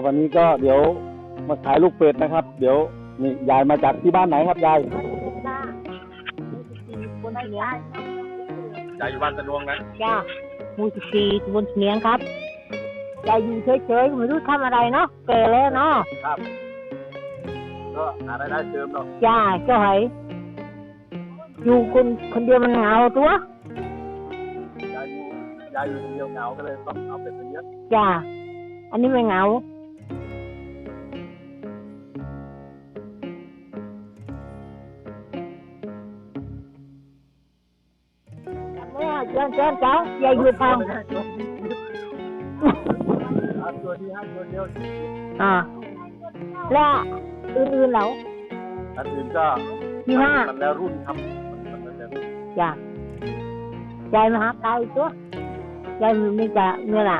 ครับวันนี้ก็เดี๋ยวมาขายลูกเป็ดนะครับ เดี๋ยวนี่ยายมาจากที่บ้านไหนครับยายบนเนียงยายอยู่บ้านตะดวงนะจ้าหมูสิบสี่บนเนียงครับยายอยู่เฉยๆไม่รู้ทำอะไรเนาะแก่แล้วเนาะครับ ก็หารายได้เสริมเนาะจ้าเจ้าไหอยู่คนคนเดียวมันเหงาตัวยายอยู่ยายอยู่คนเดียวเหงาก็เลยต้องเอาเป็ดไปเลี้ยงจ้าอันนี้ไม่เหงา เนี่ยเจ้าเจ้าเจ้ายายอยู่ฟังครับตัวที่ห้าตัวเดียวอ่าแล้วอื่นๆเหรออันอื่นก็ที่ห้ามันแล้วรุ่นครับมันมันแล้วรุ่นจ้ายายมาหาไก่ตัวยายมีจะเนี่ยแหละ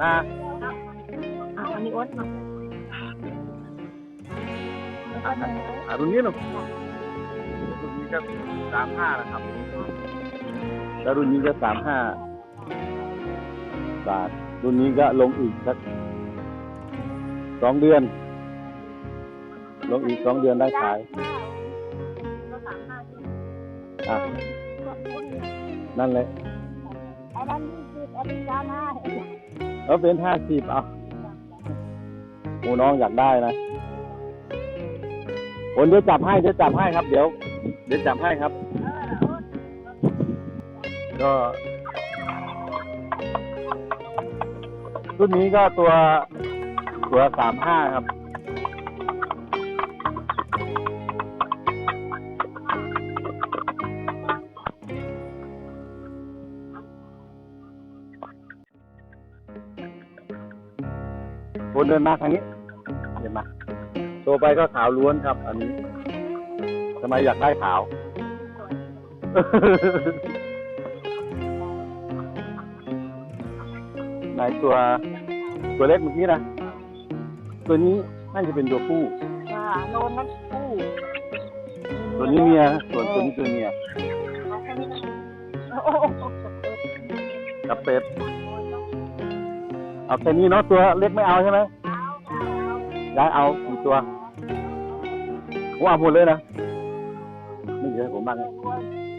นะอะอันนี้อ้นมาอ่ารุ่นนี้เนาะ รุ่นนี้ก็สามห้านะครับ แล้วรุ่นนี้ก็สามห้าบาท รุ่นนี้ก็ลงอีกสักสองเดือน ลงอีกสองเดือนได้ขายอะนั่นแหละไอ้นั่นยี่สิบอันนี้จ้ามาเอาเป็นห้าสิบเอาหมูน้องอยากได้นะโอนเดี๋ยวจับให้เดี๋ยวจับให้ครับ เดี๋ยวเดี๋ยวจับให้ครับ ก็ รุ่นนี้ก็ตัวตัวสามห้าครับวนเดินมาทางนี้ เห็นไหมโชว์ไปก็ขาวล้วนครับ อันนี้ ทำไมอยากได้ขาว ไหนตัวตัวเล็กเมื่อกี้นะ ตัวนี้น่าจะเป็นตัวผู้ อ่าโนนนั่นคู่ตัวนี้เมียนะส่วนตัวนี้ตัวเมียโอ้โหกับเป็ด เอาแค่นี้เนาะตัวเล็กไม่เอาใช่ไหมย้ายเอากี่ตัวผมเอาหมดเลยนะ ไม่เย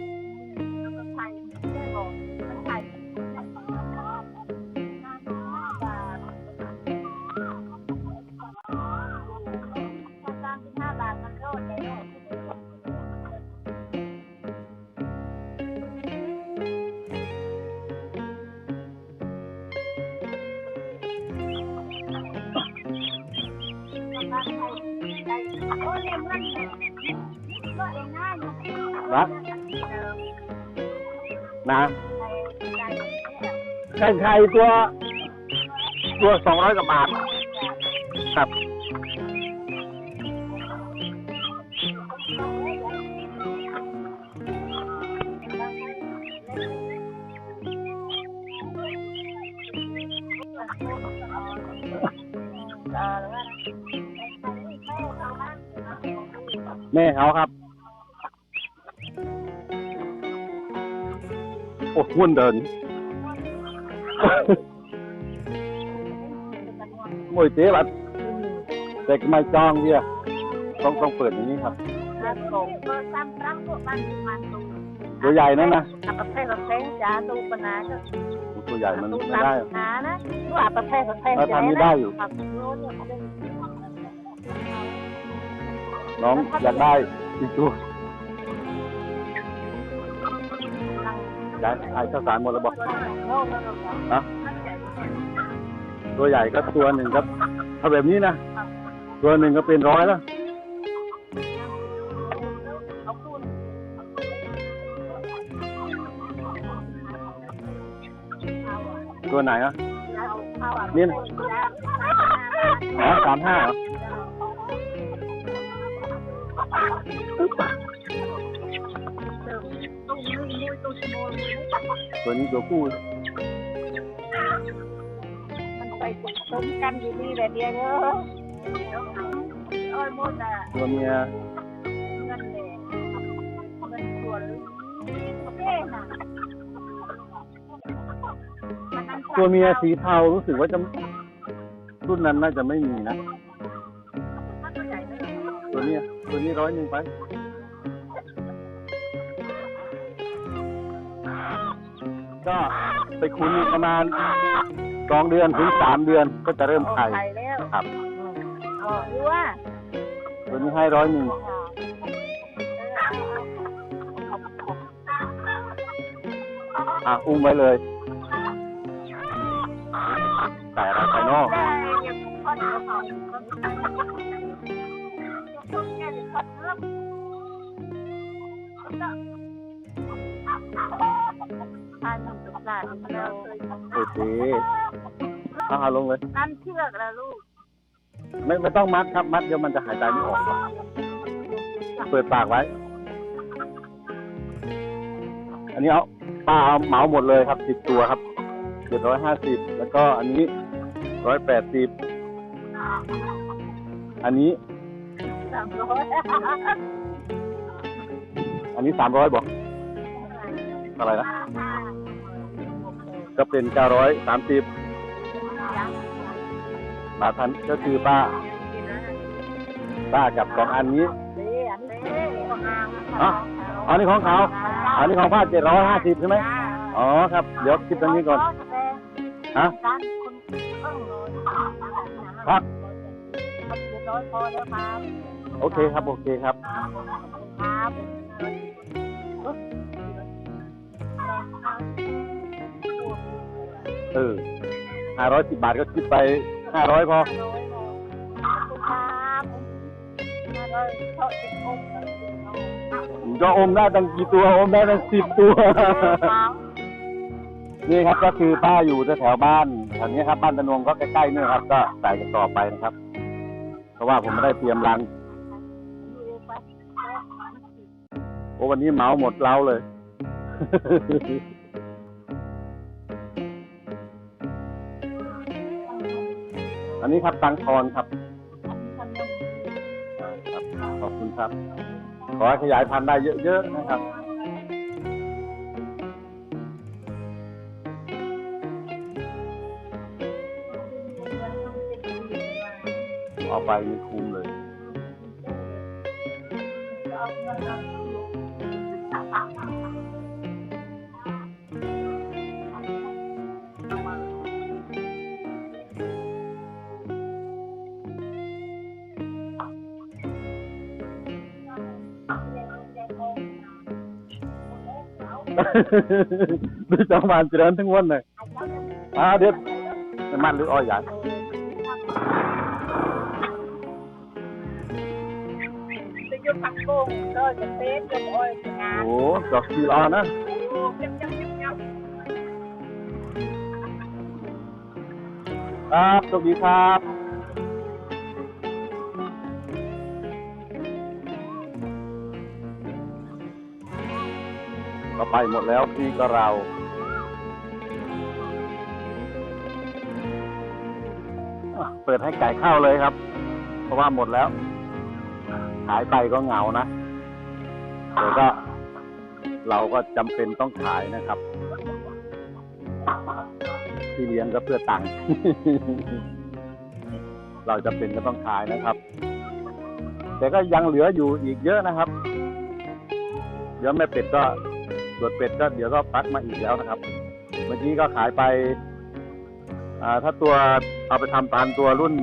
อะผมบ้างนะนะนะไข่ไข่ตัวตัวสองร้อยกว่าบาท ครับ แม่เขาครับ โอ้หุ่นเดินโอ้ยเจ๊บัดแต่ก็ไม่จองเดียวต้องต้องเปิดอย่างนี้ครับตัวใหญ่นั่นนะประเภทประเภทจ้าตูปนาก็ตัวใหญ่มันตูไม่ได้หานะว่าประเภทประเภทเออทำไม่ได้อยู่ครับโน้นเนี่ยเขาเป็นน้องอยากได้อีกตัว ย้ายขายข้าวสารหมดแล้วบอกนะตัวใหญ่ก็ตัวหนึ่งครับ ถ้าแบบนี้นะ ตัวหนึ่งก็เป็นร้อยแล้วตัวไหนอะเอาเอาอะนี่นะอ๋อสามห้าเหรอ ตัวนี้ตัวผู้มันไปต้มกันอยู่นี่แหละเดียวเนอะอ้ยหมดอะตัวเมียเงินเลยเงินส่วนเคค่ะมันนั่งตัวเมียสีเทารู้สึกว่าจะรุ่นนั้นน่าจะไม่มีนะ ตัวเนี้ยตัวนี้ร้อยหนึ่งไป ก็ไปคุ้นอีกประมาณสองเดือนถึงสามเดือนก็จะเริ่มไข่ไข่แล้วครับอ๋อดูว่าตัวนี้ให้ร้อยหนึ่งอะอุ้มไว้เลยใส่อะไรไปเนอก โอเคเอาเอาลงเลย นั่นเชือกแล้วลูกไม่ไม่ต้องมัดครับมัดเดี๋ยวมันจะหายใจไม่ออกครับเปิดปากไว้ อันนี้เอาป้าเอาเหมาหมดเลยครับสิบตัวครับเจ็ดร้อยห้าสิบแล้วก็อันนี้ร้อยแปดสิบอันนี้ สามร้อยอันนี้สามร้อยบอก อะไรนะก็เป็นเก้าร้อยสามสิบบาทพันก็คือป้า ป้ากับสองอันนี้เด้อันเด้ของนางอ๋ออันนี้ของเขาอันนี้ของป้าเจ็ดร้อยห้าสิบใช่ไหมอ๋อครับเดี๋ยวคิดตรงนี้ก่อนฮะการคนเพิ่งเลยครับเจ็ดร้อยพอแล้วครับโอเคครับ โอเคครับครับ เออห้าร้อยสิบบาทก็คิดไปห้าร้อยพอ ครับมาเลยเท่าสิบองค์ก็อมได้ตั้งกี่ตัวอมได้ตั้งสิบตัวนี่ครับก็คือป้าอยู่แถวๆบ้านแถวนี้ครับบ้านตะนวงก็ใกล้ๆนี่ครับ ก็ใส่กันต่อไปนะครับ เพราะว่าผมไม่ได้เตรียมรังโอ้วันนี้เหมาหมดเล้าเลย อันนี้ครับตังทอนครับครับ ขอบคุณครับ ขอให้ขยายพันธุ์ได้เยอะๆนะครับ เอาไปนี่คุ้มเลย ดูจังหวานเจริญทั้งวันเลยอ่าเด็ดน้ำมันหรืออ้อยใหญ่จะยุบผักบุ้งก็จะเฟสจะโอ้ยงานโอ้ดอกกีรอนะจับจับจับจับครับสวัสดีครับ ไปหมดแล้วพี่ก็เราเปิดให้ไก่เข้าเลยครับ เพราะว่าหมดแล้ว ขายไปก็เหงานะแต่ก็ เราก็จำเป็นต้องขายนะครับ ที่เลี้ยงก็เพื่อตังค์เราจะเป็นก็ต้องขายนะครับ แต่ก็ยังเหลืออยู่อีกเยอะนะครับเดี๋ยวแม่เป็ดก็ ส่วนเป็ดก็เดี๋ยวก็ปักมาอีกแล้วนะครับ เมื่อกี้ก็ขายไปอ่าถ้าตัวเอาไปทำตานตัวรุ่น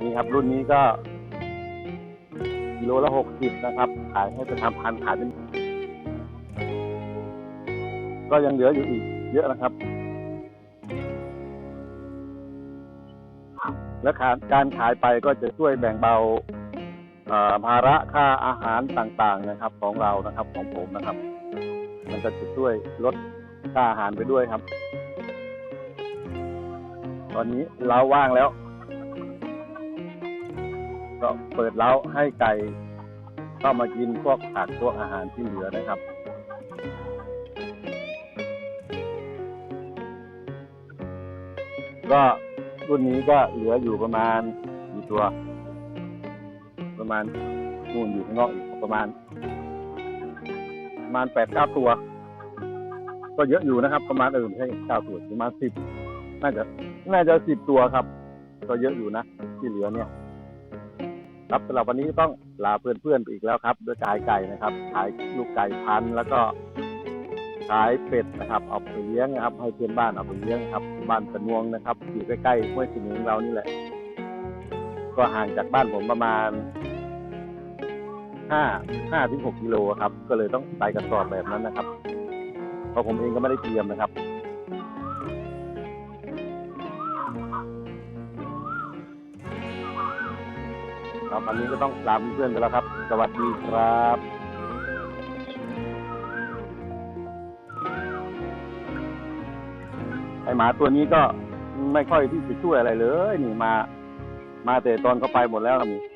นี่ครับรุ่นนี้ก็กิโลละหกสิบนะครับ ขายให้ไปทำพันขายเป็นก็ยังเหลืออยู่อีก เยอะนะครับ และการการขายไปก็จะช่วยแบ่งเบาภาระค่าอาหารต่างๆนะครับ ของเรานะครับของผมนะครับ มันก็จะช่วยลดค่าอาหารไปด้วยครับ ตอนนี้เราว่างแล้ว ก็เปิดเล้าให้ไก่เข้ามากินพวกผักพวกอาหารที่เหลือนะครับก็รุ่นนี้ก็เหลืออยู่ประมาณกี่ตัว ประมาณนู่นอยู่ข้างนอกอีกประมาณ ประมาณแปดเก้าตัว ก็เยอะอยู่นะครับ ประมาณเออไม่ใช่เก้าตัวประมาณสิบน่าจะน่าจะสิบตัวครับ ก็เยอะอยู่นะที่เหลือเนี่ย ครับสำหรับวันนี้ต้องลาเพื่อนๆอีกแล้วครับ ด้วยกายไก่นะครับขายลูกไก่พันแล้วก็ขายเป็ดนะครับเอาไปเลี้ยงนะครับ ให้เพื่อนบ้านเอาไปเลี้ยงครับบ้านตะนวงนะครับ อยู่ใกล้ๆห้วยสิงห์ของเรานี่แหละ ก็ห่างจากบ้านผมประมาณ ห้าห้าถึงหกกิโลครับ ก็เลยต้องใส่กระสอบแบบนั้นนะครับ เพราะผมเองก็ไม่ได้เตรียมนะครับ ครับวันนี้ก็ต้องลาเพื่อนไปแล้วครับ สวัสดีครับไอหมาตัวนี้ก็ไม่ค่อยที่จะช่วยอะไรเลย นี่มา มาแต่ตอนเขาไปหมดแล้วนี่